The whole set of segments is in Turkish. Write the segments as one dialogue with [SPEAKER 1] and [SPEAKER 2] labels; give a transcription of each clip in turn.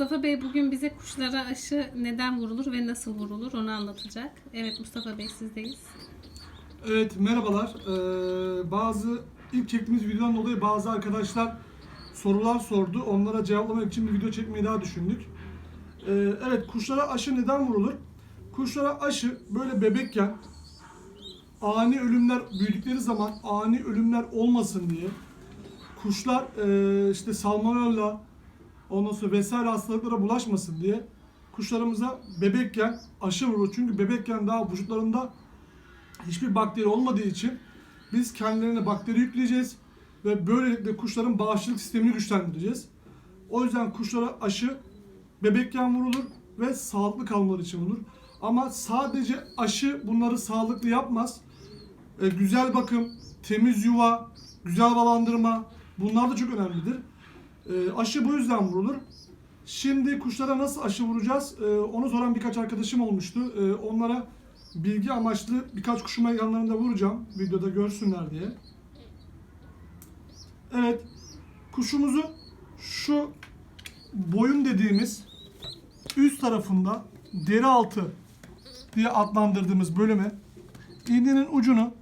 [SPEAKER 1] Mustafa Bey bugün bize kuşlara aşı neden vurulur ve nasıl vurulur onu anlatacak. Evet Mustafa Bey sizdeyiz.
[SPEAKER 2] Evet merhabalar. Ee, bazı ilk çektiğimiz videodan dolayı bazı arkadaşlar sorular sordu. Onlara cevaplamak için bir video çekmeyi daha düşündük. Ee, evet kuşlara aşı neden vurulur? Kuşlara aşı böyle bebekken ani ölümler büyüdükleri zaman ani ölümler olmasın diye kuşlar e, işte salmonella ondan sonra vesaire hastalıklara bulaşmasın diye kuşlarımıza bebekken aşı vurulur. Çünkü bebekken daha vücutlarında hiçbir bakteri olmadığı için biz kendilerine bakteri yükleyeceğiz ve böylelikle kuşların bağışıklık sistemini güçlendireceğiz. O yüzden kuşlara aşı bebekken vurulur ve sağlıklı kalmaları için vurulur. Ama sadece aşı bunları sağlıklı yapmaz. E, güzel bakım, temiz yuva, güzel havalandırma bunlar da çok önemlidir. E, aşı bu yüzden vurulur. Şimdi kuşlara nasıl aşı vuracağız? E, onu soran birkaç arkadaşım olmuştu. E, onlara bilgi amaçlı birkaç kuşuma yanlarında vuracağım. Videoda görsünler diye. Evet. Kuşumuzu şu boyun dediğimiz üst tarafında deri altı diye adlandırdığımız bölüme iğnenin ucunu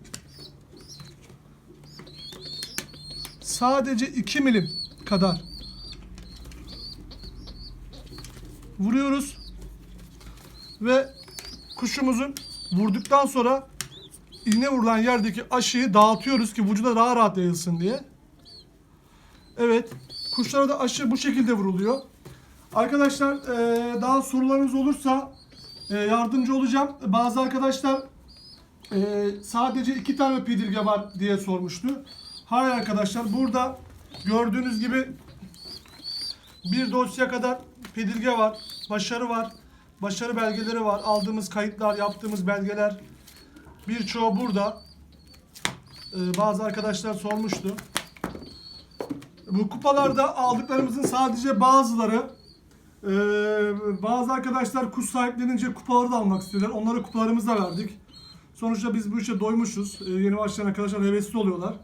[SPEAKER 2] sadece 2 milim kadar vuruyoruz ve kuşumuzun vurduktan sonra iğne vurulan yerdeki aşıyı dağıtıyoruz ki vücuda daha rahat yayılsın diye. Evet, kuşlara da aşı bu şekilde vuruluyor. Arkadaşlar eee, daha sorularınız olursa eee, yardımcı olacağım. Bazı arkadaşlar eee, sadece iki tane pedirge var diye sormuştu. Hayır arkadaşlar burada gördüğünüz gibi bir dosya kadar pedirge var, başarı var, başarı belgeleri var, aldığımız kayıtlar, yaptığımız belgeler birçoğu burada. Ee, bazı arkadaşlar sormuştu. Bu kupalarda aldıklarımızın sadece bazıları ee, bazı arkadaşlar kuş sahiplenince kupaları da almak istediler. Onlara kupalarımızı da verdik. Sonuçta biz bu işe doymuşuz. Ee, yeni başlayan arkadaşlar hevesli oluyorlar.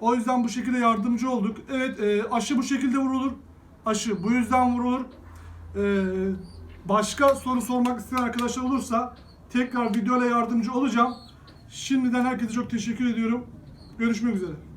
[SPEAKER 2] O yüzden bu şekilde yardımcı olduk. Evet e, aşı bu şekilde vurulur. Aşı bu yüzden vurulur. E, başka soru sormak isteyen arkadaşlar olursa tekrar videoyla yardımcı olacağım. Şimdiden herkese çok teşekkür ediyorum. Görüşmek üzere.